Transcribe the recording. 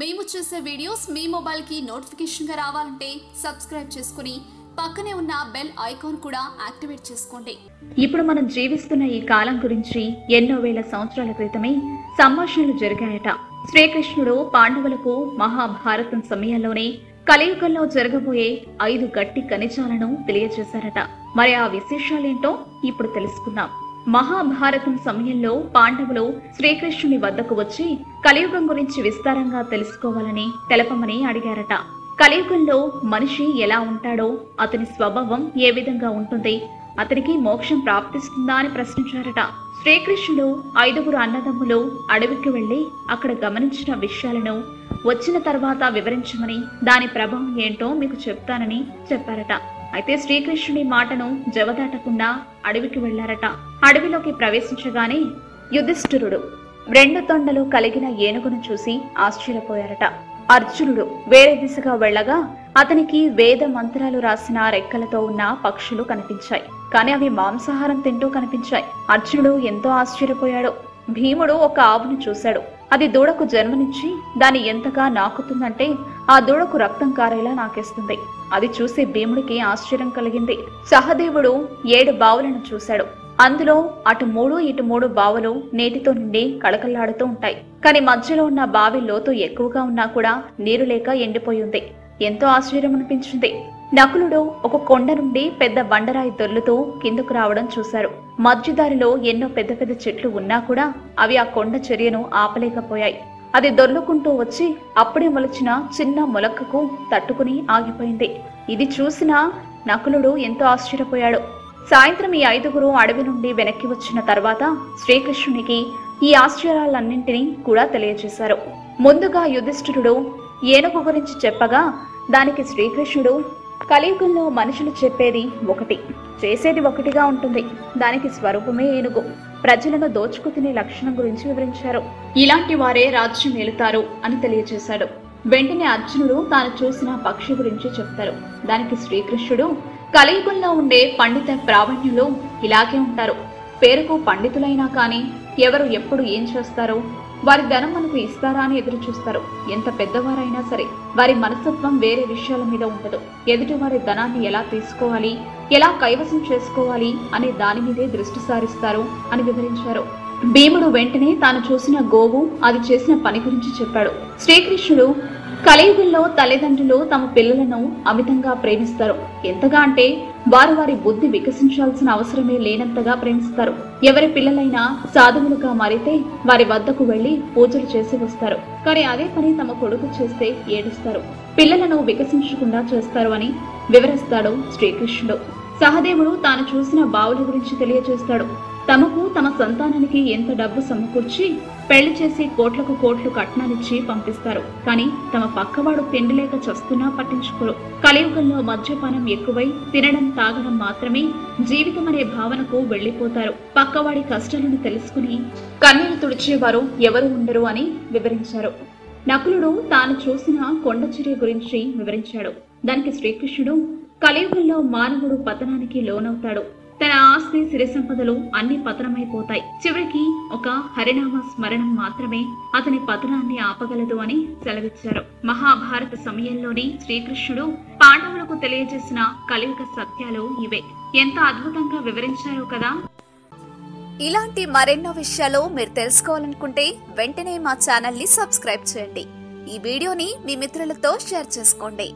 మేము చేసే వీడియోస్ మీ మొబైల్కి నోటిఫికేషన్గా రావాలంటే సబ్స్క్రైబ్ చేసుకుని పక్కనే ఉన్న బెల్ ఐకాన్ కూడా యాక్టివేట్ చేసుకోండి. ఇప్పుడు మనం జీవిస్తున్న ఈ కాలం గురించి ఎన్నో వేల సంవత్సరాల క్రితమే సంభాషణలు జరిగాయట. శ్రీకృష్ణుడు పాండవులకు మహాభారతం సమయంలోనే కలియుగంలో జరగబోయే ఐదు గట్టి ఖనిజాలను తెలియజేశారట. మరి ఆ విశేషాలేంటో ఇప్పుడు తెలుసుకుందాం. మహాభారతం సమయంలో పాండవులు శ్రీకృష్ణుని వద్దకు వచ్చి కలియుగం గురించి విస్తారంగా తెలుసుకోవాలని తెలపమని అడిగారట. కలియుగంలో మనిషి ఎలా ఉంటాడో అతని స్వభావం ఏ విధంగా ఉంటుంది అతనికి మోక్షం ప్రాప్తిస్తుందా అని ప్రశ్నించారట. శ్రీకృష్ణుడు ఐదుగురు అన్నదమ్ములు అడవికి వెళ్ళి అక్కడ గమనించిన విషయాలను వచ్చిన తర్వాత వివరించమని దాని ప్రభావం ఏంటో మీకు చెప్తానని చెప్పారట. అయితే శ్రీకృష్ణుడి మాటను జవదాటకుండా అడవికి వెళ్ళారట అడవిలోకి ప్రవేశించగానే యుధిష్ఠిరుడు రెండు తొండలు కలిగిన ఏనుగును చూసి ఆశ్చర్యపోయారట. అర్జునుడు వేరే దిశగా వెళ్ళగా అతనికి వేద మంత్రాలు రాసిన రెక్కలతో ఉన్న పక్షులు కనిపించాయి. కానీ అవి మాంసాహారం తింటూ కనిపించాయి. అర్జునుడు ఎంతో ఆశ్చర్యపోయాడు. భీముడు ఒక ఆవును చూశాడు. అది దూడకు జన్మనిచ్చి దాన్ని ఎంతగా నాకుతుందంటే ఆ దూడకు రక్తం కారేలా నాకేస్తుంది. అది చూసి భీముడికి ఆశ్చర్యం కలిగింది. సహదేవుడు ఏడు బావులను చూశాడు. అందులో అటు మూడు ఇటు మూడు బావులు నీటితో నిండి కళకళలాడుతూ ఉంటాయి. కాని మధ్యలో ఉన్న బావి లోతు ఎక్కువగా ఉన్నా కూడా నీరు లేక ఎండిపోయి ఉంది. ఎంతో ఆశ్చర్యం అనిపించింది నకులుడు ఒక కొండ నుండి పెద్ద బండరాయి దొర్లుతూ కిందకు రావడం చూశారు. మధ్యదారిలో ఎన్నో పెద్ద పెద్ద చెట్లు ఉన్నా కూడా అవి ఆ కొండ చర్యను ఆపలేకపోయాయి. అది దొర్లుకుంటూ వచ్చి అప్పుడే మొలచిన చిన్న మొలక్కకు తట్టుకుని ఆగిపోయింది. ఇది చూసిన నకులుడు ఎంతో ఆశ్చర్యపోయాడు. సాయంత్రం ఈ ఐదుగురు అడవి నుండి వెనక్కి వచ్చిన తర్వాత శ్రీకృష్ణునికి ఈ ఆశ్చర్యాలన్నింటినీ కూడా తెలియజేశారు. ముందుగా యుధిష్ఠిరుడు ఏనుగు గురించి చెప్పగా దానికి శ్రీకృష్ణుడు కలియుగంలో మనుషులు చెప్పేది ఒకటి. చేసేది ఒకటిగా ఉంటుంది. దానికి స్వరూపమే ఏనుగు. ప్రజలను దోచుకు తినే లక్షణం గురించి వివరించారు. ఇలాంటి వారే రాజ్యం ఏలుతారు అని తెలియజేశాడు వెంటనే అర్జునుడు తాను చూసిన పక్షి గురించి చెప్తారు. దానికి శ్రీకృష్ణుడు కలియుగంలో ఉండే పండిత ప్రావీణ్యులు ఇలాగే ఉంటారు. పేరుకు పండితులైనా కానీ ఎవరు ఎప్పుడు ఏం చేస్తారో? వారి ధనం మనకు ఇస్తారా అని ఎదురు చూస్తారు. ఎంత పెద్దవారైనా సరే వారి మనస్తత్వం వేరే విషయాల మీద ఉండదు. ఎదుటి వారి ధనాన్ని ఎలా తీసుకోవాలి ఎలా కైవసం చేసుకోవాలి అనే దాని మీదే దృష్టి సారిస్తారు అని వివరించారు. భీముడు వెంటనే తాను చూసిన గోవు అది చేసిన పని గురించి చెప్పాడు. శ్రీకృష్ణుడు కలియుగంలో తల్లిదండ్రులు తమ పిల్లలను అమితంగా ప్రేమిస్తారు. ఎంతగా అంటే వారు వారి బుద్ధి వికసించాల్సిన అవసరమే లేనంతగా ప్రేమిస్తారు. ఎవరి పిల్లలైనా సాధువులుగా మారితే వారి వద్దకు వెళ్ళి పూజలు చేసి వస్తారు. కానీ అదే పని తమ కొడుకు చేస్తే ఏడుస్తారు. పిల్లలను వికసించకుండా చేస్తారు అని వివరిస్తాడు శ్రీకృష్ణుడు. సహదేవుడు తాను చూసిన బావుల గురించి తెలియజేస్తాడు తమకు తమ సంతానానికి ఎంత డబ్బు సమకూర్చి పెళ్ళి చేసి కోట్లకు కోట్లు కట్నాలిచ్చి పంపిస్తారు. కానీ తమ పక్కవాడు పెండి లేక చస్తున్నా పట్టించుకోరు. కలియుగంలో మద్యపానం ఎక్కువై తినడం తాగడం మాత్రమే జీవితం అనే భావనకు వెళ్ళిపోతారు పక్కవాడి కష్టాలను తెలుసుకుని కన్నీరు తుడిచేవారు ఎవరు ఉండరు అని వివరించారు. నకులుడు తాను చూసిన కొండచిరి గురించి వివరించాడు. దానికి శ్రీకృష్ణుడు కలియుగంలో మానవుడు పతనానికి లోనవుతాడు. తన ఆస్తి సిరి సంపదలు అన్ని పతనమైపోతాయి. చివరికి ఒక హరినామ స్మరణం మాత్రమే అతని పతనాన్ని ఆపగలదు అని సెలవిచ్చారు. మహాభారత సమయంలోని శ్రీకృష్ణుడు పాండవులకు తెలియజేసిన కలియుగ సత్యాలు ఇవే. ఎంత అద్భుతంగా వివరించారు కదా? ఇలాంటి మరెన్నో విషయాలు మీరు తెలుసుకోవాలనుకుంటే వెంటనే మా ఛానల్ని సబ్స్క్రైబ్ చేయండి. ఈ వీడియోని మీ మిత్రులతో షేర్ చేసుకోండి.